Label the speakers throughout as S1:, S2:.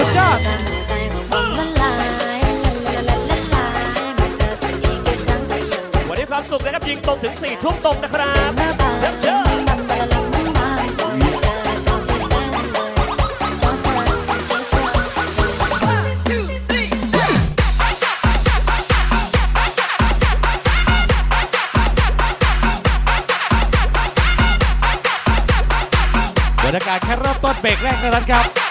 S1: ุดยอด
S2: วัน
S3: นี้ความสุขนะครับยิงตรงถึง 4 ทุ่มตรงนะครับเชิ
S2: บ
S1: รรยากาศแค่เริ่มต้นเบรกแรกเท่านั้นครับ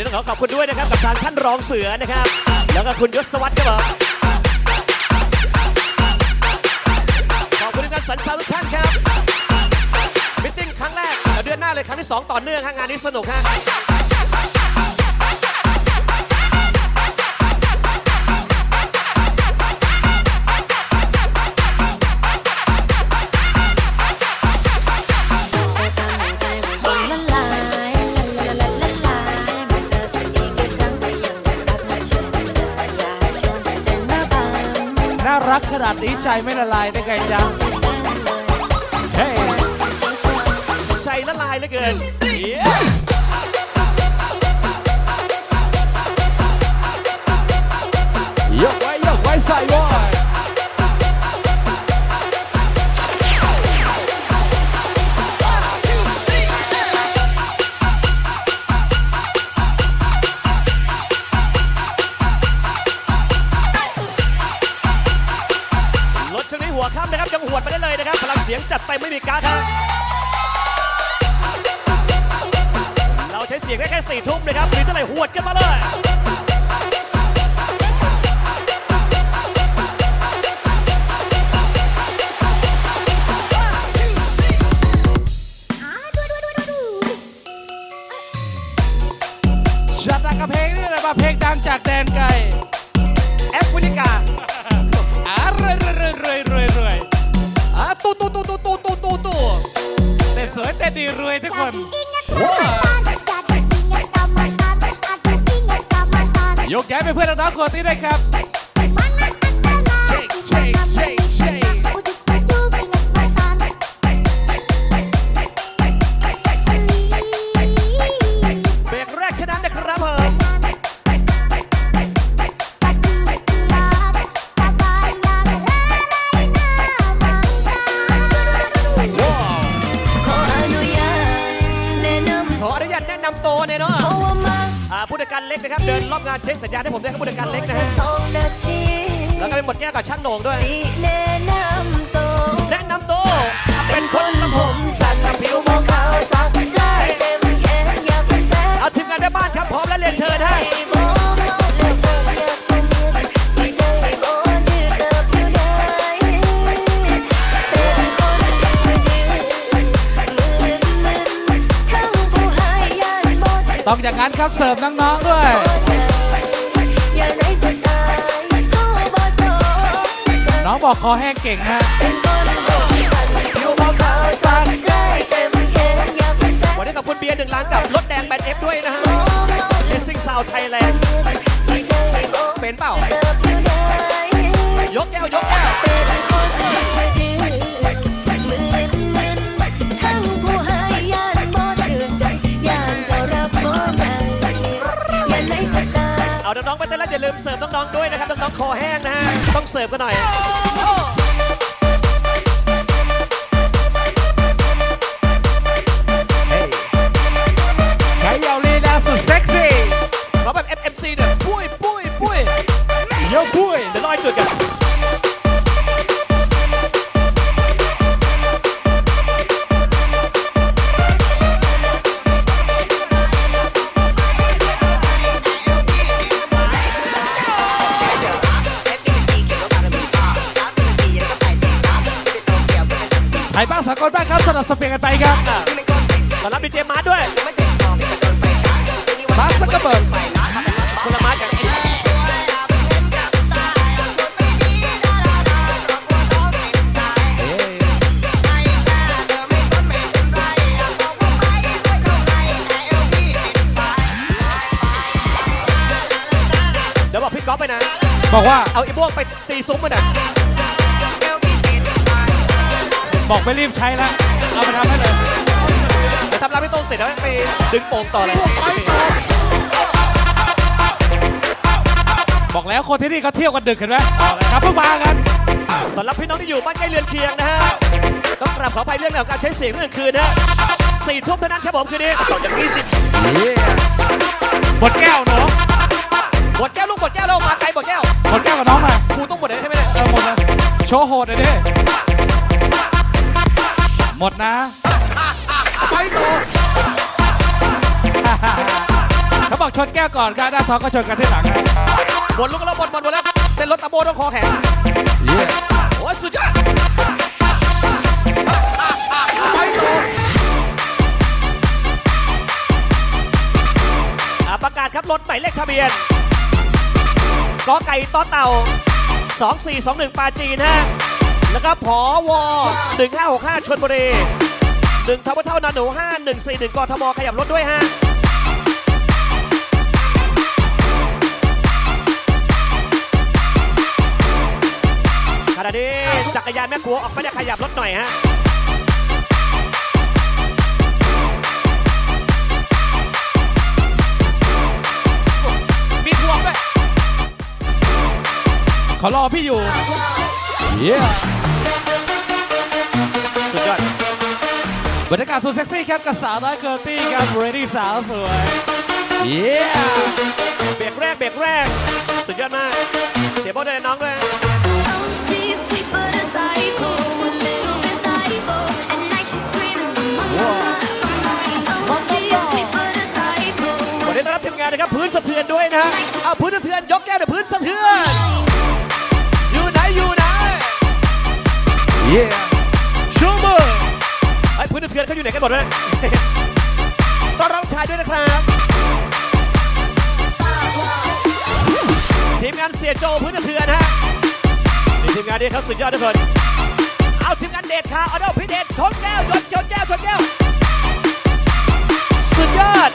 S3: นี้ต้องขอขอบคุณด้วยนะครับกับทางท่านรองเสือนะครับ แล้วก็คุณยศวัตรครับผมขอบคุณทุกท่านสรรเสาทุกท่านครับมิทติ้งครั้งแรกเดี๋ยวเดือนหน้าเลยครั้งที่ 2 ต่อเนื่องฮะงานนี้สนุกฮะ
S2: รัก
S1: ขนาดนี้ใจไม่ละลายได้ไงจ๊ะเฮ้ย
S3: ใจละลายเหลือเกินเสียงจัดเต็มไม่มีการ์ดครับเราใช้เสียงได้แค่สี่ทุ่มนะครับมีเท่าไหร่หวดกันมาเลย
S1: จัดกับเพลงนี่แหละมาเพลงดังจากแดนไกล
S3: แอฟริกา
S1: อ่ารวยรวยร เต้นสวยเต้นดีรวยทุกคน ยกแย้ไปเพื่อนน้องๆคนนี้ด้วยครับ
S3: เบรกแรกชนะนะครับผม ผู้จัดการเล็กนะครับ เดินรอบงานเช็คสัญญาณให้ผมด้วยครับผู้จัดการเล็กนะฮะ
S2: สองนาที
S3: แล้วก็เป็นหมดแก้วกับช่างโหน่งด้วย
S2: ที่แนะนำตัว
S3: แนะนำตัวเป็นคนลำผม
S2: สั่นผิวมองขาวสักได้เต็มแขนอยากเป็นแฟน
S3: เอาทีมงานแม่บ้านครับพร้อมแล้วเรียนเชิญฮะ
S2: ม ต้อกจย่าง
S1: นั้นครับเสิร์ฟน้องๆด้วย
S2: น้
S1: องบอกคอแห้งเก่งฮะ
S2: วันนี้
S3: ขอบคุณเบียร์หนึ่งล้านกับรถแดงแบนเอฟด้วยนะฮะ
S2: มิ
S3: สซิ่งซาวไทยแลนด์เป็นเปล่า
S2: ย
S3: กแก้วยกแก้ว
S2: น้อง
S3: ๆไปเต้นแล้วอย่าลืมเสิร์ฟน้องๆด้วยนะครับน้องๆคอแห้งนะฮะต้องเสิร์ฟกันหน่อย
S1: ใครยาวลีลาสุดเซ็กซี่
S3: ขอแบบ FMC หน่อยปุ้ยปุ้ยปุ้ย
S1: ยกพุ้ย
S3: เดี๋ยวลอยจุดกัน
S1: ยบ้างสากลบ้างครับสลับสเปียกันไปครับ
S3: ต้อนรับดีเจมาร์ด้วย
S1: มาสักกระเบิด
S3: คนละมาร์กันเดี๋ยวบอกพี่ก๊อฟไปนะ
S1: บอกว่า
S3: เอาไอ้บวงไปตีซุ้มมันอะ
S1: บอกไม่รีบใช้แล้วเอาไปทำให้เลย
S3: เดี๋ยวทำร้านพี่โต้งเสร็จแล้วไปดึงโป่งต่อเลย
S1: บอกแล้วคนที่นี่เขาเที่ยวกันดึกเห็นไหมครับเพิ่งมากัน
S3: ตอนรับพี่น้องที่อยู่บ้านใกล้เรือนเคียงนะฮะต้องกราบขออภัยเรื่องของการใช้เสียงเรื่องคืนนะฮะสี่ทุ่มเท่านั้นครับผมคืนนี้ต่อจากยี่สิบ
S1: หมดแก้วเนาะ
S3: บดแก้วลูกบดแก้วเรามาไกลบดแก้ว
S1: หมดแก้วกับน้องหน่อย
S3: ครูต้องบดเลยใช่ไหมเนี่ย
S1: เออหมดเลยโชว์โหดเลยดิ หมดนะ
S4: ไปต่อ
S1: เขาบอกชนแก้วก่อนครับด้านท้องก็ชนกันที่หลังนะ
S3: บดลูกแล้วบดบดบดแล้วเต้นรถตะโบต้องคอแข็งโอ้ยสุดยอด
S4: ไปต่อ
S3: อ่าประกาศครับรถหมายเลขทะเบียนกอไก่ต่อเต่า 2421ปาจีนฮะ แล้วก็ผอว1565ชนบุรี1ทวเท่านาหนู5141กทมขยับรถด้วยฮะขณะนี้จักรยานแม่ครัวออกไม่ได้ขยับรถหน่อยฮะมีทวงด้วย
S1: เขารอพี่อยู่
S3: สุ
S1: บรรยากาศสุดเซ็กซี่ครับกับสาวน้อยเกิร์ตี้ครับเรดี้สาวสวยเย้
S3: เบรกแรกเบรกแรก สุดยอดมาก เสียโบอลด้วยนะน้องด้วย
S5: Oh, she's sweet but a psycho, a little bit psycho. At night she's screaming for mama. Oh, she's sweet but a psycho.
S3: วันนี้ต้อนรับทีมงานนะครับพื้นสะเทือนด้วยนะฮะเอาพื้นสะเทือนยกแก้วเดี๋ยวพื้นสะเทือน อยู่ไหนอยู่ไหน
S1: เย้ชูมือ
S3: ไอ้ยพื้นเทือนเขาอยู่ไหนกันหมดเลยต้อนรับชายด้วยนะครับทีมงานเสียโจพื้นเทือนฮะนี่ทีมงานนี้เขาสุดยอดทุกคนเอาทีมงานเดชค่ะเอาเด้าพี่เดชชนแก้วยนชนแก้วชนแก้วสุดยอด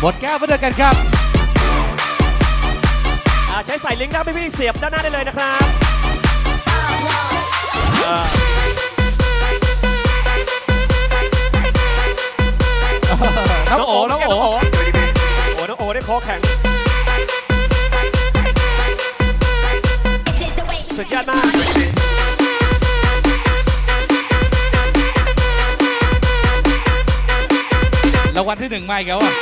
S1: หมดแก้วไปด้วยกันครับ
S3: ใช้ใส่ลิงก์ได้พี่ๆเสียบด้านหน้าได้เลยนะครับ
S1: น้องโอ๋น้องโอ๋
S3: โอ้น้องโอ๋ได้คอแข็ง
S5: It's just the way she
S3: สุดยอดมาก
S1: รางวัลที่หนึ่งมาอีกแล้วอะ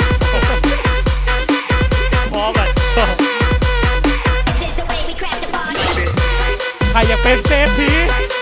S1: เป็นเศรษฐี
S3: ฉันเนี่ยสิ